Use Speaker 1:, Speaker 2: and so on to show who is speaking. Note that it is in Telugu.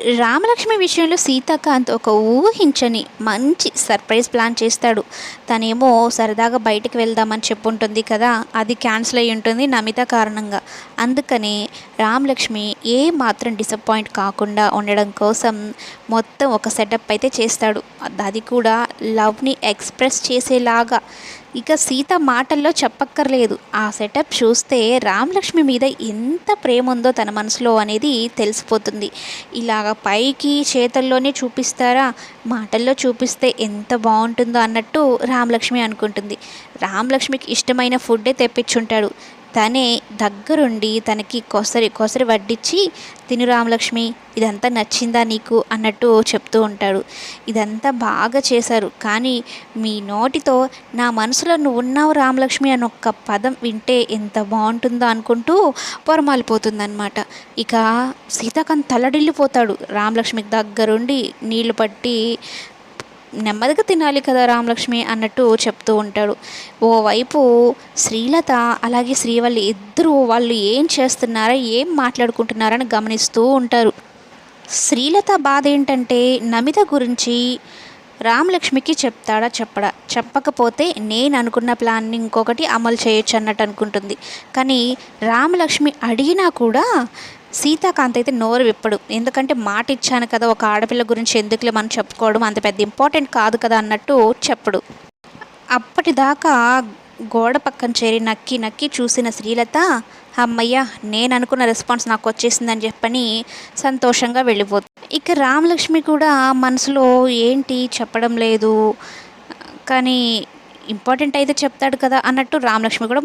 Speaker 1: రామలక్ష్మి విషయంలో సీతాకాంత్ ఒక ఊహించని మంచి సర్ప్రైజ్ ప్లాన్ చేస్తాడు. తనేమో సరదాగా బయటకు వెళ్దామని చెప్పుంటుంది కదా అది క్యాన్సిల్ అయి ఉంటుంది నమిత కారణంగా. అందుకని రామలక్ష్మి ఏ మాత్రం డిసప్పాయింట్ కాకుండా ఉండడం కోసం మొత్తం ఒక సెటప్ అయితే చేస్తాడు. అది కూడా లవ్ని ఎక్స్ప్రెస్ చేసేలాగా. ఇక సీత మాటల్లో చెప్పక్కర్లేదు. ఆ సెటప్ చూస్తే రామలక్ష్మి మీద ఎంత ప్రేమ ఉందో తన మనసులో అనేది తెలిసిపోతుంది. ఇలాగ పైకి చేతల్లోనే చూపిస్తారా? మాటల్లో చూపిస్తే ఎంత బాగుంటుందో అన్నట్టు రామలక్ష్మి అనుకుంటుంది. రామలక్ష్మికి ఇష్టమైన ఫుడ్డే తెప్పించుంటాడు. తనే దగ్గరుండి తనకి కొసరి కొసరి వడ్డించి తిను రామలక్ష్మి ఇదంతా నచ్చిందా నీకు? అన్నట్టు చెప్తూ ఉంటాడు. ఇదంతా బాగా చేశారు. కానీ మీ నోటితో నా మనసులో నువ్వు ఉన్నావు రామలక్ష్మి అని ఒక్క పదం వింటే ఎంత బాగుంటుందో అనుకుంటూ పొరమాలిపోతుందన్నమాట. ఇక సీతాకాంత్ తల్లడిల్లిపోతాడు. రామలక్ష్మికి దగ్గరుండి నీళ్ళు పట్టి నెమ్మదిగా తినాలి కదా రామలక్ష్మి అన్నట్టు చెప్తూ ఉంటాడు. ఓవైపు శ్రీలత అలాగే శ్రీవల్లి ఇద్దరు వాళ్ళు ఏం చేస్తున్నారా ఏం మాట్లాడుకుంటున్నారని గమనిస్తూ ఉంటారు. శ్రీలత బాధ ఏంటంటే నమిత గురించి రామలక్ష్మికి చెప్తాడా చెప్పడా? చెప్పకపోతే నేను అనుకున్న ప్లాన్ని ఇంకొకటి అమలు చేయొచ్చు అన్నట్టు అనుకుంటుంది. కానీ రామలక్ష్మి అడిగినా కూడా సీతాకాంత్ అయితే నోరు విప్పడు. ఎందుకంటే మాట ఇచ్చాను కదా ఒక ఆడపిల్ల గురించి ఎందుకులే మనం చెప్పుకోవడం అంత పెద్ద ఇంపార్టెంట్ కాదు కదా అన్నట్టు చెప్పడు. అప్పటిదాకా గోడ పక్కన చేరి నక్కి నక్కి చూసిన శ్రీలత అమ్మయ్య నేను అనుకున్న రెస్పాన్స్ నాకు వచ్చేసిందని చెప్పని సంతోషంగా వెళ్ళిపోతుంది ఇక రామలక్ష్మి కూడా మనసులో ఏంటి? చెప్పడం లేదు. కానీ ఇంపార్టెంట్ అయితే చెప్తాడు కదా అన్నట్టు రామలక్ష్మి కూడా